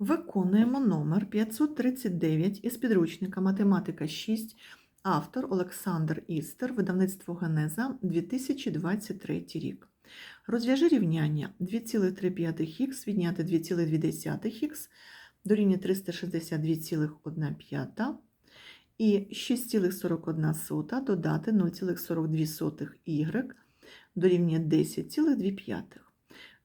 Виконуємо номер 539 із підручника Математика 6, автор Олександр Істер, видавництво Генеза 2023 рік. Розв'яжи рівняння 2,3х відняти 2,2х дорівнює 362,1 і 6,41 додати 0,42 y дорівнює 10,2.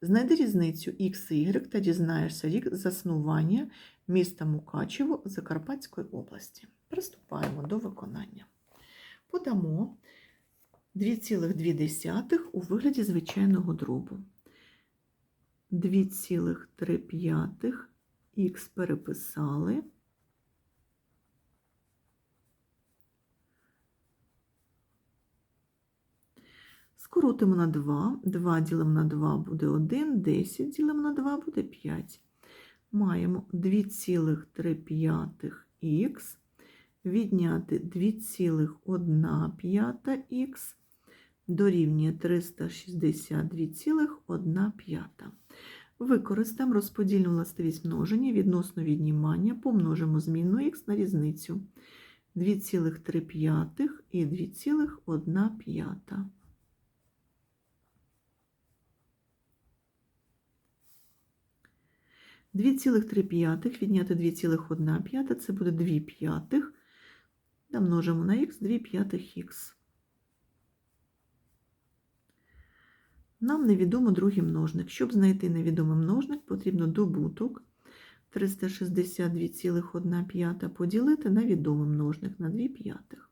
Знайди різницю X і Y та дізнаєшся рік заснування міста Мукачево Закарпатської області. Приступаємо до виконання. Подамо 2,2 у вигляді звичайного дробу. 2,3 х переписали. Скоротимо на 2. 2 ділимо на 2 буде 1, 10 ділимо на 2 буде 5. Маємо 2,3х відняти 2,1х дорівнює 362,1. Використаємо розподільну властивість множення відносно віднімання, помножимо змінну х на різницю 2,3 і 2,1. 2,3 відняти 2,1 це буде 2 п'ятих. Намножимо на х 2 п'ятих х. Нам невідомо другий множник. Щоб знайти невідомий множник, потрібно добуток 362,1 поділити на відомий множник на 2 п'ятих.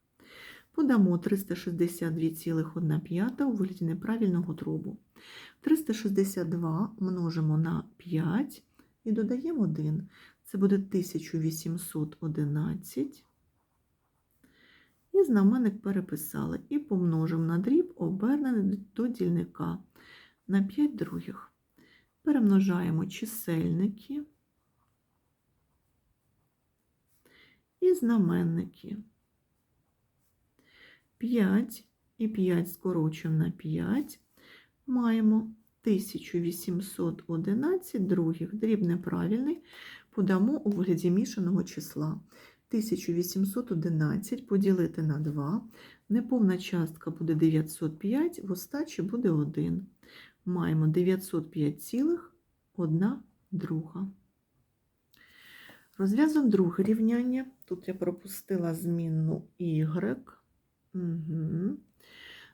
Подамо 362,1 у вигляді неправильного дробу. 362 множимо на 5 і додаємо 1. Це буде 1811. І знаменник переписали. І помножимо на дріб, обернений до дільника на 5 других. Перемножаємо чисельники і знаменники. 5 і 5 скорочуємо на 5. Маємо 1811 других, дріб неправильний, подамо у вигляді мішаного числа. 1811 поділити на 2, неповна частка буде 905, в остачі буде 1. Маємо 905,1 друга. Розв'язуємо друге рівняння. Тут я пропустила змінну y. Угу.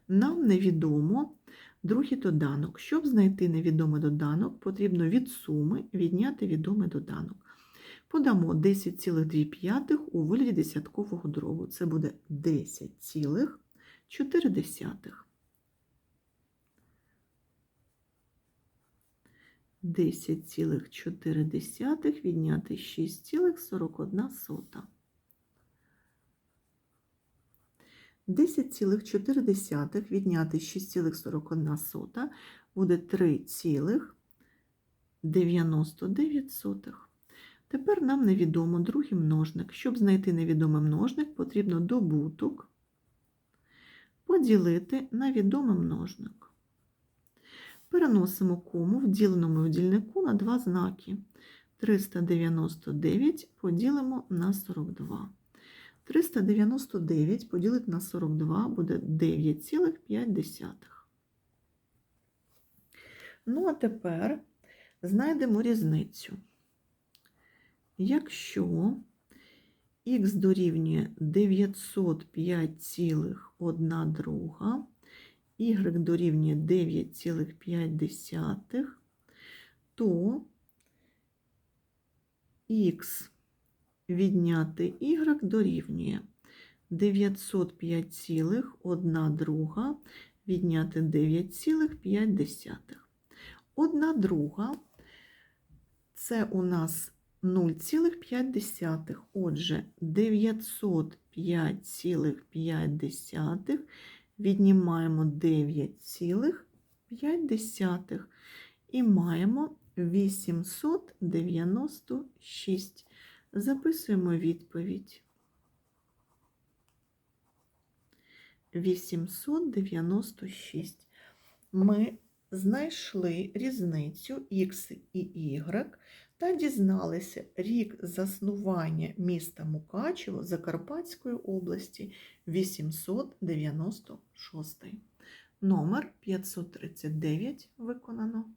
Нам невідомо другий доданок. Щоб знайти невідомий доданок, потрібно від суми відняти відомий доданок. Подамо 10,2 у вигляді десяткового дробу. Це буде 10,4. 10,4 відняти 6,41. 10,4 відняти 6,41 буде 3,99. Тепер нам невідомо другий множник. Щоб знайти невідомий множник, потрібно добуток поділити на відомий множник. Переносимо кому в діленому в дільнику на два знаки. 399 поділимо на 42. 399 поділити на 42 буде 9,5. Ну, а тепер знайдемо різницю. Якщо х дорівнює 905,1 друга, y дорівнює 9,5, то х відняти y дорівнює 905,1 друга відняти 9,5. Одна друга це у нас 0,5. Отже, 905,5 віднімаємо 9,5 і маємо 896. Записуємо відповідь. 896. Ми знайшли різницю Х і Y та дізналися рік заснування міста Мукачево Закарпатської області 896. Номер 539 виконано.